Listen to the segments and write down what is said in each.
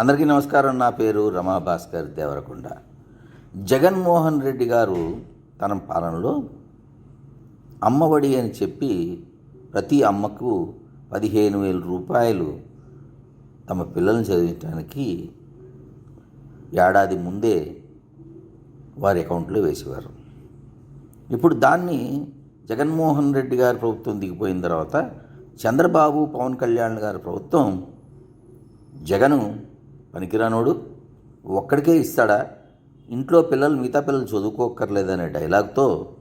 అందరికీ నమస్కారం. నా పేరు రమా భాస్కర్ దేవరకొండ. జగన్మోహన్ రెడ్డి గారు తన పాలనలో అమ్మఒడి అని చెప్పి ప్రతి అమ్మకు పదిహేను వేల రూపాయలు తమ పిల్లల్ని చదివించడానికి ఏడాది ముందే వారి అకౌంట్లో వేసేవారు. ఇప్పుడు దాన్ని జగన్మోహన్ రెడ్డి గారి ప్రభుత్వం దిగిపోయిన తర్వాత చంద్రబాబు పవన్ కళ్యాణ్ గారి ప్రభుత్వం జగను పనికిరానోడు ఒక్కడికే ఇస్తాడా? ఇంట్లో పిల్లలు మిగతా పిల్లలు చదువుకోక్కర్లేదనే డైలాగ్తో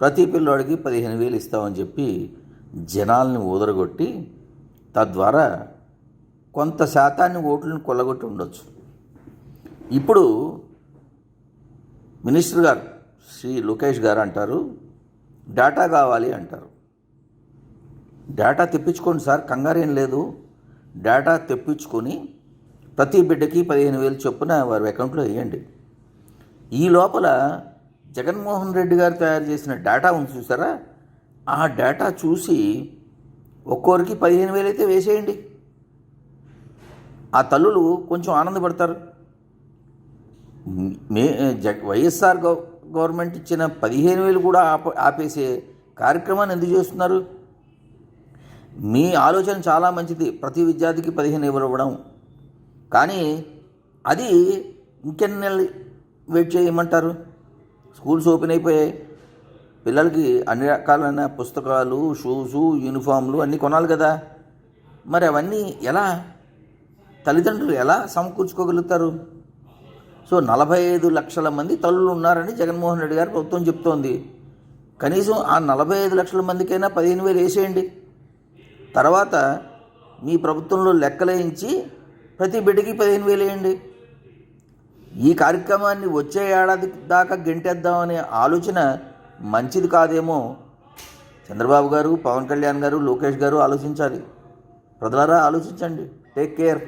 ప్రతి పిల్లోడికి పదిహేను వేలు ఇస్తామని చెప్పి జనాల్ని ఊదరగొట్టి తద్వారా కొంత శాతాన్ని ఓట్లను కొల్లగొట్టి ఉండొచ్చు. ఇప్పుడు మినిస్టర్ గారు శ్రీ లోకేష్ గారు అంటారు డేటా కావాలి అంటారు. డేటా తెప్పించుకోండి సార్ కంగారేం లేదు. డేటా తెప్పించుకొని ప్రతి బిడ్డకి పదిహేను వేలు చొప్పున వారి అకౌంట్లో వేయండి. ఈ లోపల జగన్మోహన్ రెడ్డి గారు తయారు చేసిన డేటా ఉంది చూసారా? ఆ డేటా చూసి ఒక్కొరికి పదిహేను వేలు అయితే వేసేయండి. ఆ తల్లులు కొంచెం ఆనందపడతారు. మే జ వైఎస్ఆర్ గవ గవర్నమెంట్ ఇచ్చిన పదిహేను వేలు కూడా ఆప ఆపేసే కార్యక్రమాన్ని ఎందుకు చేస్తున్నారు? మీ ఆలోచన చాలా మంచిది. ప్రతి విద్యార్థికి పదిహేను వేలు ఇవ్వడం కానీ అది ఇంకెన్ని నెలలు వెయిట్ చేయమంటారు? స్కూల్స్ ఓపెన్ అయిపోయాయి. పిల్లలకి అన్ని రకాలైన పుస్తకాలు షూసు యూనిఫామ్లు అన్నీ కొనాలి కదా. మరి అవన్నీ ఎలా? తల్లిదండ్రులు ఎలా సమకూర్చుకోగలుగుతారు? సో నలభై ఐదు లక్షల మంది తల్లులు ఉన్నారని జగన్మోహన్ రెడ్డి గారు ప్రభుత్వం చెప్తోంది. కనీసం ఆ నలభై ఐదు లక్షల మందికైనా పదిహేను వేలు వేసేయండి. తర్వాత మీ ప్రభుత్వంలో లెక్కలేయించి ప్రతి బిడ్డకి పదిహేను వేలు వేయండి. ఈ కార్యక్రమాన్ని వచ్చే ఏడాది దాకా గెంటేద్దామనే ఆలోచన మంచిది కాదేమో చంద్రబాబు గారు పవన్ కళ్యాణ్ గారు లోకేష్ గారు ఆలోచించాలి. ప్రజలారా ఆలోచించండి. Take care